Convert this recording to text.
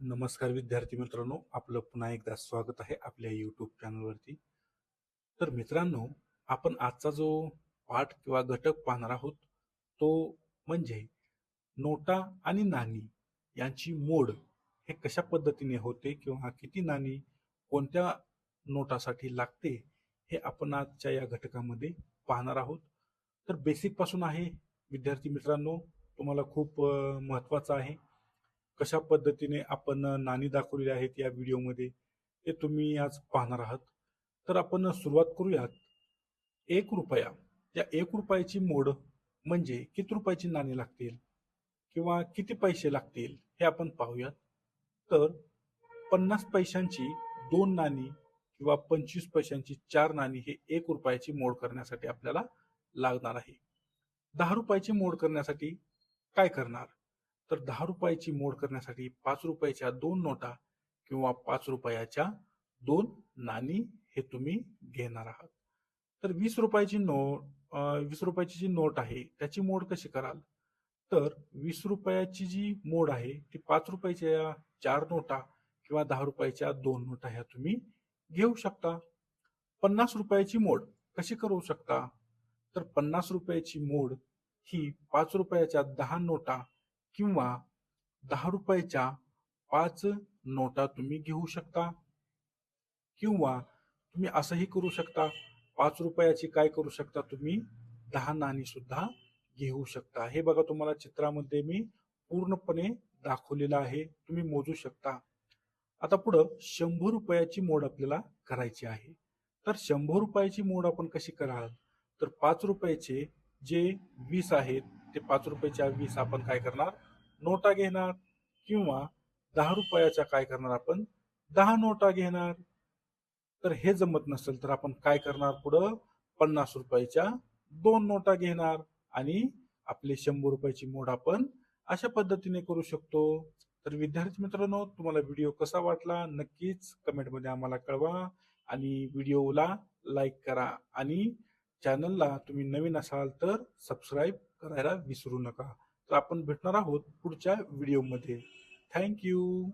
नमस्कार विद्यार्थी मित्रांनो आपलं पुन्हा एकदा स्वागत आहे आपल्या यूट्यूब चॅनलवरती तर मित्रांनो आपण आजचा जो पाठ किंवा घटक पाहणार आहोत तो म्हणजे नोटा आणि नाणी यांची मोड हे कशा पद्धतीने होते किंवा किती नाणी कोणत्या नोटासाठी लागते हे आपण आजच्या या घटकामध्ये पाहणार आहोत. तर बेसिकपासून आहे विद्यार्थी मित्रांनो तुम्हाला खूप अ, महत्त्वाचं आहे. कशा पद्धतीने आपण नाणी दाखवलेली आहेत या व्हिडिओमध्ये ते तुम्ही आज पाहणार आहात. तर आपण सुरुवात करूयात. एक रुपया. या एक रुपयाची मोड म्हणजे किती रुपयाची नाणी लागतील किंवा किती पैसे लागतील हे आपण पाहूयात. तर पन्नास पैशांची दोन नाणी किंवा पंचवीस पैशांची चार नाणी हे एक रुपयाची मोड करण्यासाठी आपल्याला लागणार आहे. दहा रुपयाची मोड करण्यासाठी काय करणार? तर दहा रुपयाची मोड करण्यासाठी पाच रुपयाच्या दोन नोटा किंवा पाच रुपयाच्या दोन नाणी हे तुम्ही घेणार आहात. तर वीस रुपयाची नोट वीस रुपयाची जी नोट आहे त्याची मोड कशी कराल? तर वीस रुपयाची जी मोड आहे ती पाच रुपयाच्या चार नोटा किंवा दहा रुपयाच्या दोन नोटा ह्या तुम्ही घेऊ शकता. पन्नास रुपयाची मोड कशी करू शकता? तर पन्नास रुपयाची मोड ही पाच रुपयाच्या दहा नोटा किंवा दहा रुपयाच्या पाच नोटा तुम्ही घेऊ शकता किंवा तुम्ही असंही करू शकता पाच रुपयाची काय करू शकता तुम्ही दहा नाणी सुद्धा घेऊ शकता. हे बघा तुम्हाला चित्रामध्ये मी पूर्णपणे दाखवलेलं आहे. तुम्ही मोजू शकता. आता पुढं शंभर रुपयाची मोड आपल्याला करायची आहे. तर शंभर रुपयाची मोड आपण कशी कराल? तर पाच रुपयाचे जे वीस आहेत ते पाच रुपयाच्या वीस आपण काय करणार? नोटा घेणार किंवा दहा रुपयाच्या काय करणार आपण? दहा नोटा घेणार. तर हे जमत नसेल तर आपण काय करणार पुढं? पन्नास रुपयाच्या दोन नोटा घेणार आणि आपले शंभर रुपयाची मोड आपण अशा पद्धतीने करू शकतो. तर विद्यार्थी मित्रांनो तुम्हाला व्हिडिओ कसा वाटला नक्कीच कमेंटमध्ये आम्हाला कळवा आणि व्हिडिओला लाईक करा आणि चॅनलला तुम्ही नवीन असाल तर सबस्क्राईब करायला विसरू नका. तर आपण भेटणार आहोत पुढच्या व्हिडिओमध्ये थँक्यू